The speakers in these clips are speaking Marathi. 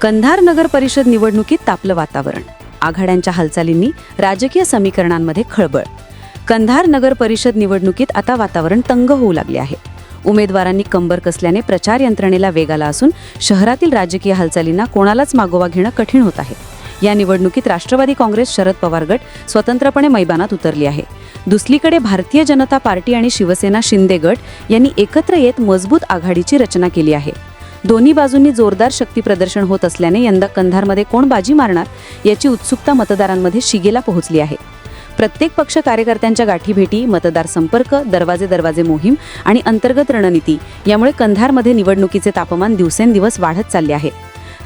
कंधार नगर परिषद निवडणुकीत तापलं वातावरण. आघाड्यांच्या हालचालींनी राजकीय समीकरणांमध्ये खळबळ. कंधार नगर परिषद निवडणुकीत आता वातावरण तंग होऊ लागले आहे. उमेदवारांनी कंबर कसल्याने प्रचार यंत्रणेला वेग आला असून शहरातील राजकीय हालचालींना कोणालाच मागोवा घेणं कठीण होत आहे. या निवडणुकीत राष्ट्रवादी काँग्रेस शरद पवार गट स्वतंत्रपणे मैदानात उतरली आहे. दुसरीकडे भारतीय जनता पार्टी आणि शिवसेना शिंदे गट यांनी एकत्र येत मजबूत आघाडीची रचना केली आहे. दोन्ही बाजूंनी जोरदार शक्ती प्रदर्शन होत असल्याने यंदा कंधारमध्ये कोण बाजी मारणार याची उत्सुकता मतदारांमध्ये शिगेला पोहोचली आहे. प्रत्येक पक्ष कार्यकर्त्यांच्या गाठीभेटी मतदार संपर्क दरवाजे दरवाजे मोहीम आणि अंतर्गत रणनीती यामुळे कंधारमध्ये निवडणुकीचे तापमान दिवसेंदिवस वाढत चालले आहे.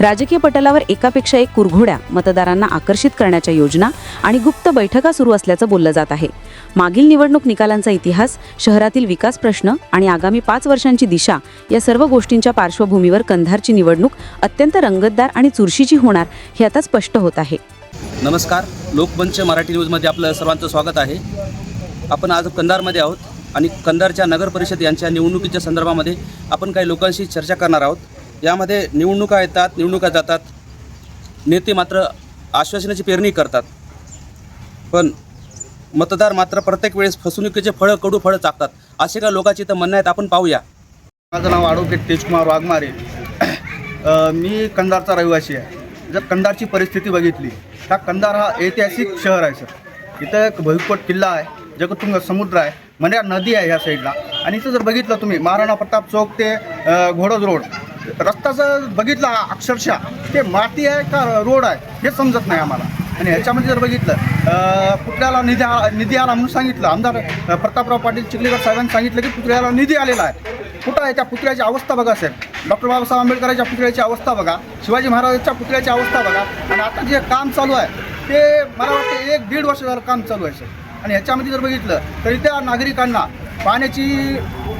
राजकीय पटलावर एकापेक्षा एक कुरघोड्या मतदारांना आकर्षित करण्याच्या योजना आणि गुप्त बैठका सुरू असल्याचं बोललं जात आहे. मागील निवडणूक निकालांचा इतिहास शहरातील विकास प्रश्न आणि आगामी पाच वर्षांची दिशा या सर्व गोष्टींच्या पार्श्वभूमीवर कंधारची निवडणूक अत्यंत रंगतदार आणि चुरशीची होणार हे आता स्पष्ट होत आहे. नमस्कार. लोकमंच मराठी न्यूजमध्ये आपलं सर्वांचं स्वागत आहे. आपण आज कंधारमध्ये आहोत आणि कंधारच्या नगर परिषद यांच्या निवडणुकीच्या संदर्भामध्ये आपण काही लोकांशी चर्चा करणार आहोत. यामध्ये निवडणुका येतात निवडणुका जातात. नेते मात्र आश्वासनाची पेरणी करतात. पण मतदार मात्र प्रत्येक वेळेस फसवणुकीचे फळं कडू फळं चाकतात. असे का लोकांची तर म्हणणं आहेत आपण पाहूया. माझं नाव ॲडव्होकेट तेजकुमार वाघमारे. मी कंधारचा रहिवासी आहे. जर कंधारची परिस्थिती बघितली तर कंधार हा ऐतिहासिक शहर आहे सर. इथं एक भुईकोट किल्ला आहे जगतुंग समुद्र आहे मन्या नदी आहे ह्या साईडला. आणि इथं जर बघितलं तुम्ही महाराणा प्रताप चौक ते घोडज रोड. रस्ताचं बघितलं बघितला अक्षरशः. ते माती आहे का रोड आहे हे समजत नाही आम्हाला. आणि ह्याच्यामध्ये जर बघितलं पुतळ्याला निधी निधी आला म्हणून सांगितलं. आमदार प्रतापराव पाटील चिखलीकर साहेबांनी सांगितलं की पुतळ्याला निधी आलेला आहे. कुठं आहे त्या पुतळ्याची अवस्था बघा साहेब डॉक्टर बाबासाहेब आंबेडकरांच्या पुतळ्याची अवस्था बघा. शिवाजी महाराजांच्या पुतळ्याची अवस्था बघा. आणि आता जे काम चालू आहे ते मला वाटतं एक दीड वर्ष झालं काम चालू आहे साहेब आणि ह्याच्यामध्ये जर बघितलं तरी त्या नागरिकांना पाण्याची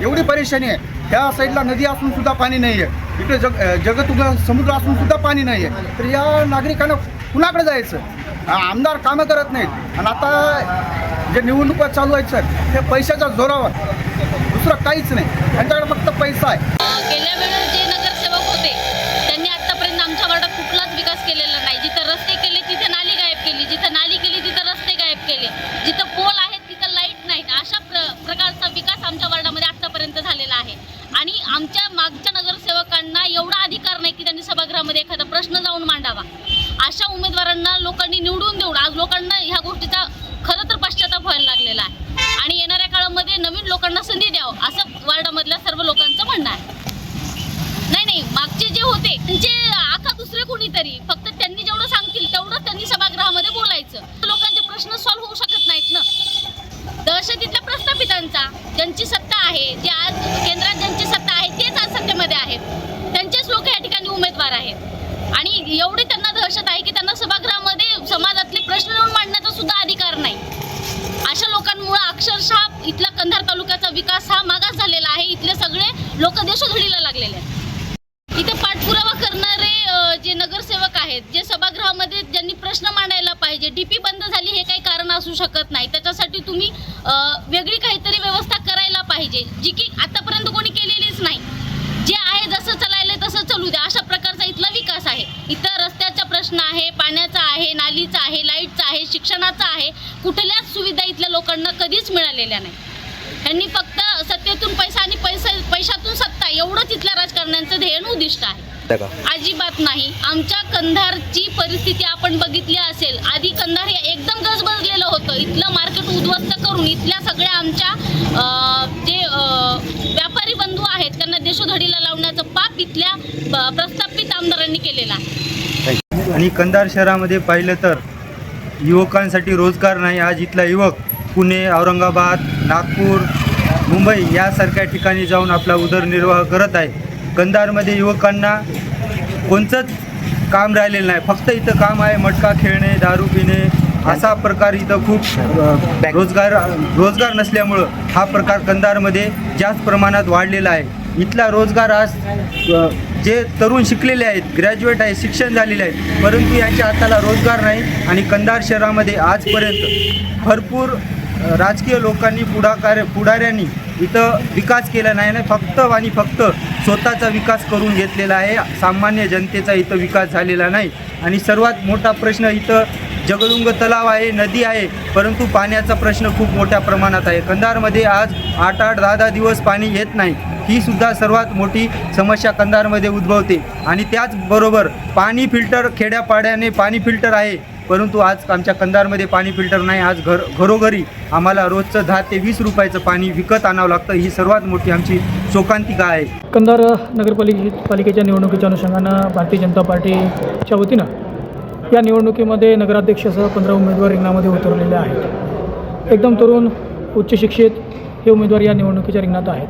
एवढी परेशानी आहे. ह्या साईडला नदी असून सुद्धा पाणी नाही आहे इकडे जग जगतुग समुद्र असून सुद्धा पाणी नाही आहे तर या नागरिकांना कुणाकडे जायचं? आमदार कामं करत नाहीत. आणि आता जे निवडणुका चालू आहेत सर हे पैशाच्या जोरावर. दुसरं काहीच नाही. त्यांच्याकडे फक्त पैसा आहे. गेल्या वेळेस जे नगरसेवक होते त्यांनी आतापर्यंत आमच्या वार्डात कुठलाच विकास केलेला नाही. जिथं रस्ते केले तिथे नाली गायब केली जिथं नाली केली तिथं रस्ते गायब केले जिथं पोल आहेत तिथं लाइट नाहीत अशा प्र प्रकारचा विकास आमच्या वार्डामध्ये आतापर्यंत झालेला आहे आणि आमच्या मागच्या नगरसेवकांना एवढा अधिकार नाही की त्यांनी सभागृहामध्ये एखादा प्रश्न जाऊन मांडावा. अशा उमेदवारांना लोकांनी निवडून देऊन आज लोकांना ह्या गोष्टीचा खरं तर पश्चाताप व्हायला लागलेला आहे. आणि येणाऱ्या काळामध्ये नवीन लोकांना संधी द्यावं असं वार्डामधल्या सर्व लोकांचं म्हणणं आहे. नाही नाही मागचे जे होते त्यांचे आखा दुसरे कोणीतरी फक्त त्यांनी जेवढं सांगतील तेवढं त्यांनी सभागृहामध्ये बोलायचं. लोकांचे प्रश्न सॉल्व्ह होऊ शकत नाहीत ना. दहशतीतल्या प्रस्थापितांचा ज्यांची सत्ता आहे जे आज केंद्रात ज्यांची सत्ता आहे तेच आज सत्तेमध्ये आहेत. त्यांचेच लोक या ठिकाणी उमेदवार आहेत. आणि एवढी त्यांना दहशत आहे की त्यांना सभागृहामध्ये समाजातले प्रश्न येऊन मांडण्याचा सुद्धा अधिकार नाही. अशा लोकांमुळे अक्षरशः इथला कंधार तालुक्याचा विकास हा मागास झालेला आहे. इथले सगळे लोक देशोधडीला लागलेले आहेत. इथे पाठपुरावा करणारे जे नगरसेवक आहेत जे सभागृहामध्ये ज्यांनी प्रश्न मांडायला पाहिजे डीपी बंद झाली हे काही कारण असू शकत नाही. त्याच्यासाठी तुम्ही वेगळी काहीतरी व्यवस्था पाहिजे जी की आतापर्यंत कोणी केलेलीच नाही. जे आहे जसं चालायला तसं चालू द्या. अशा प्रकारचा इथला विकास आहे. इथं रस्त्याचा प्रश्न आहे पाण्याचा आहे नालीचा आहे लाईटचा आहे शिक्षणाचा आहे. कुठल्याच सुविधा इथल्या लोकांना कधीच मिळालेल्या नाही. त्यांनी फक्त सत्तेतून पैसा आणि पैसा पैशातून सत्ता एवढंच इथल्या राजकारण्यांचं ध्येय उद्दिष्ट आहे. अजिबात नाही. आमच्या कंधारची परिस्थिती आपण बघितली असेल. आधी कंधार हे एकदम गजबजलेलं होतं. इथलं मार्केट उद्ध्वस्त करून इथल्या सगळ्या आमच्या अं, जे अं, व्यापारी बंधू आहेत त्यांना देशोधडीला लावण्याचं पाप इथल्या प्रस्थापित आमदारांनी केलेलं आहे. आणि कंधार शहरामध्ये पाहिलं तर युवकांसाठी रोजगार नाही. आज इथला युवक पुणे औरंगाबाद नागपूर मुंबई यासारख्या ठिकाणी जाऊन आपला उदरनिर्वाह करत आहे. कंधारमध्ये युवकांना कोणतंच काम राहिलेलं नाही. फक्त इथं काम आहे मटका खेळणे दारू पिणे असा प्रकार इथं खूप रोजगार रोजगार नसल्यामुळं हा प्रकार कंधारमध्ये जास्त प्रमाणात वाढलेला आहे. इथला रोजगार आज जे तरुण शिकलेले आहेत ग्रॅज्युएट आहेत शिक्षण झालेले आहेत परंतु यांच्या हाताला रोजगार नाही आणि कंधार शहरामध्ये आजपर्यंत भरपूर राजकीय लोकांनी पुढाकार पुढाऱ्यांनी इथं विकास केला नाही ना फक्त आणि फक्त स्वतःचा विकास करून घेतलेला आहे. सामान्य जनतेचा इथं विकास झालेला नाही. आणि सर्वात मोठा प्रश्न इथं जगदुंग तलाव आहे नदी आहे. परंतु पाण्याचा प्रश्न खूप मोठ्या प्रमाणात आहे. कंधारमध्ये आज आठ आठ दहा दहा दिवस पाणी येत नाही. ही सुद्धा सर्वात मोठी समस्या कंधारमध्ये उद्भवते. आणि त्याचबरोबर पाणी फिल्टर खेड्यापाड्याने पाणी फिल्टर आहे. परंतु आज आमच्या कंधारमध्ये पाणी फिल्टर नाही. आज घर घरोघरी आम्हाला रोजचं दहा ते वीस रुपयाचं पाणी विकत आणावं लागतं. ही सर्वात मोठी आमची शोकांतिका आहे. कंधार नगरपालिके पालिकेच्या निवडणुकीच्या अनुषंगानं भारतीय जनता पार्टीच्या वतीनं या निवडणुकीमध्ये नगराध्यक्षसह पंधरा उमेदवार रिंगणामध्ये उतरलेले आहेत. एकदम तरुण उच्च शिक्षित हे उमेदवार या निवडणुकीच्या रिंगणात आहेत.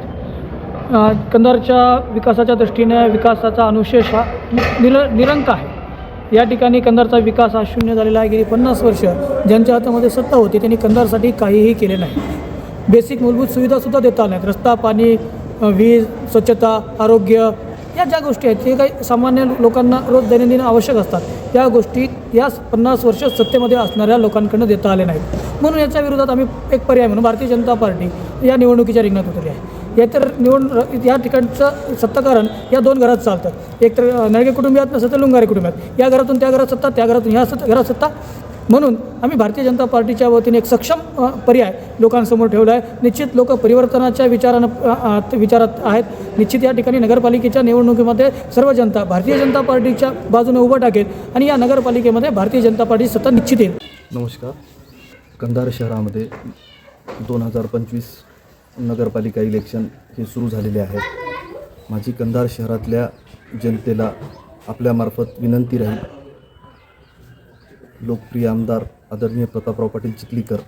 कंधारच्या विकासाच्या दृष्टीने विकासाचा अनुशेष हा निर निरंक आहे. या ठिकाणी कंधारचा विकास हा शून्य झालेला आहे. गेली पन्नास वर्ष ज्यांच्या हातामध्ये सत्ता होती त्यांनी कंधारसाठी काहीही केले नाही. बेसिक मूलभूत सुविधासुद्धा देता आल्या नाहीत. रस्ता पाणी वीज स्वच्छता आरोग्य या ज्या गोष्टी आहेत ते काही सामान्य लोकांना रोज दैनंदिन आवश्यक असतात. या गोष्टी या पन्नास वर्ष सत्तेमध्ये असणाऱ्या लोकांकडनं देता आले नाहीत. म्हणून याच्या विरोधात आम्ही एक पर्याय म्हणून भारतीय जनता पार्टी या निवडणुकीच्या रिंगणात उतरली आहे. या तर निवड या ठिकाणचं सत्ताकारण या दोन घरात चालतं. एक तर नळगे कुटुंबियात नसतं तर लुंगारे कुटुंबियात. या घरातून त्या घरात सत्ता त्या घरातून ह्या सत्ता घरात सत्ता. म्हणून आम्ही भारतीय जनता पार्टीच्या वतीने एक सक्षम पर्याय लोकांसमोर ठेवला आहे. निश्चित लोक परिवर्तनाच्या विचारानं विचारात आहेत. निश्चित या ठिकाणी नगरपालिकेच्या निवडणुकीमध्ये सर्व जनता भारतीय जनता पार्टीच्या बाजूने उभं टाकेल आणि या नगरपालिकेमध्ये भारतीय जनता पार्टी सत्ता निश्चित येईल. नमस्कार. कंधार शहरामध्ये दोन हजार पंचवीस नगरपालिका इलेक्शन हे सुरू झालेले आहेत. माझी कंधार शहरातल्या जनतेला आपल्यामार्फत विनंती राहील. लोकप्रिय आमदार आदरणीय प्रतापराव पाटील चिखलीकर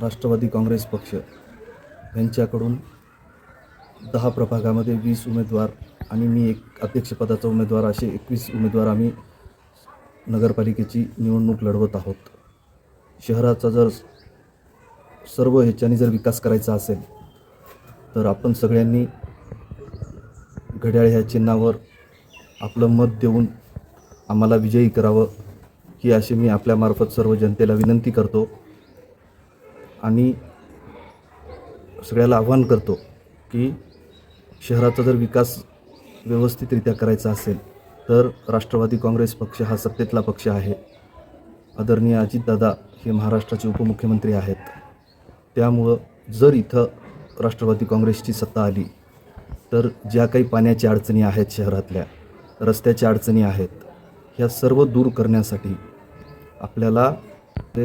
राष्ट्रवादी काँग्रेस पक्ष यांच्याकडून दहा प्रभागामध्ये वीस उमेदवार आणि मी एक अध्यक्षपदाचा उमेदवार असे एकवीस उमेदवार आम्ही नगरपालिकेची निवडणूक लढवत आहोत. शहराचा जर सर्व ह्याच्याने जर विकास करायचा असेल तर आपण सगळ्यांनी घड्याळ ह्या चिन्हावर आपलं मत देऊन आम्हाला विजयी करावं ही अशी मी आपल्यामार्फत सर्व जनतेला विनंती करतो आणि सगळ्याला आव्हान करतो की शहराचा जर विकास व्यवस्थितरित्या करायचा असेल तर राष्ट्रवादी काँग्रेस पक्ष हा सत्तेतला पक्ष आहे. आदरणीय अजितदादा हे महाराष्ट्राचे उपमुख्यमंत्री आहेत. त्यामुळं जर इथं राष्ट्रवादी काँग्रेसची सत्ता आली तर ज्या काही पाण्याच्या अडचणी आहेत शहरातल्या रस्त्याच्या अडचणी आहेत ह्या सर्व दूर करण्यासाठी आपल्याला ते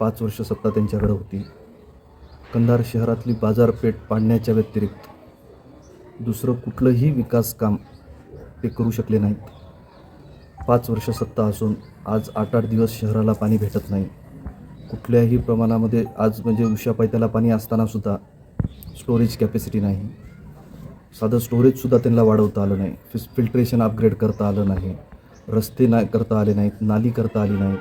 पाच वर्ष सत्ता त्यांच्याकडे होती. कंधार शहरातली बाजारपेठ पाडण्याच्या व्यतिरिक्त दुसरं कुठलंही विकास काम ते करू शकले नाहीत. पाच वर्ष सत्ता असून आज आठ आठ दिवस शहराला पाणी भेटत नाही. कुठल्याही प्रमाणामध्ये आज म्हणजे उषा पायथ्याला पाणी असतानासुद्धा स्टोरेज कॅपॅसिटी नाही. साधं स्टोरेजसुद्धा त्यांना वाढवता आलं नाही. फिस फिल्ट्रेशन अपग्रेड करता आलं नाही. रस्ते नाही करता आले नाहीत नाली करता आली नाही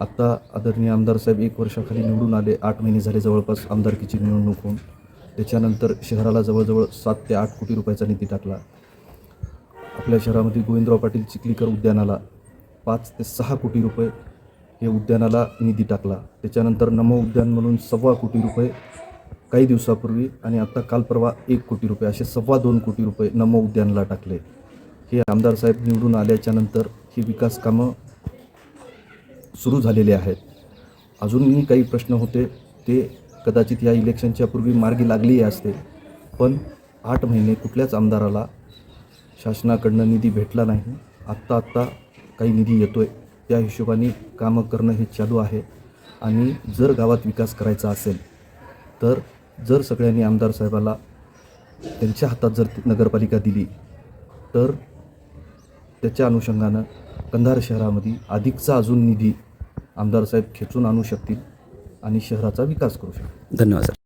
आत्ता आदरणीय आमदार साहेब एक वर्षाखाली निवडून आले आठ महिने झाले जवळपास आमदारकीची निवडणूक होऊन. त्याच्यानंतर शहराला जवळजवळ सात ते आठ कोटी रुपयाचा निधी टाकला. आपल्या शहरामध्ये गोविंदराव पाटील चिखलीकर उद्यानाला पाच ते सहा कोटी रुपये हे उद्यानाला निधी टाकला. त्याच्यानंतर नमो उद्यान म्हणून सव्वा कोटी रुपये काही दिवसापूर्वी आणि आत्ता काल परवा एक कोटी रुपये असे सव्वा दोन कोटी रुपये नमो उद्यानाला टाकले. हे आमदार साहेब निवडून आल्याच्यानंतर ही विकास कामं सुरू झालेले आहेत. अजूनही काही प्रश्न होते ते कदाचित या इलेक्शनच्या पूर्वी मार्गी लागली असते. पण आठ महिने कुठल्याच आमदाराला शासनाकडनं निधी भेटला नाही. आत्ता आत्ता काही निधी येतो आहे त्या हिशोबाने कामं करणं हे चालू आहे. आणि जर गावात विकास करायचा असेल तर जर सगळ्यांनी आमदार साहेबाला त्यांच्या हातात जर नगरपालिका दिली तर त्याच्या अनुषंगानं कंधार शहरामध्ये अधिकचा अजून निधी आमदार साहेब खेचून आणू शकतील आणि शहराचा विकास करू शकतील. धन्यवाद सर.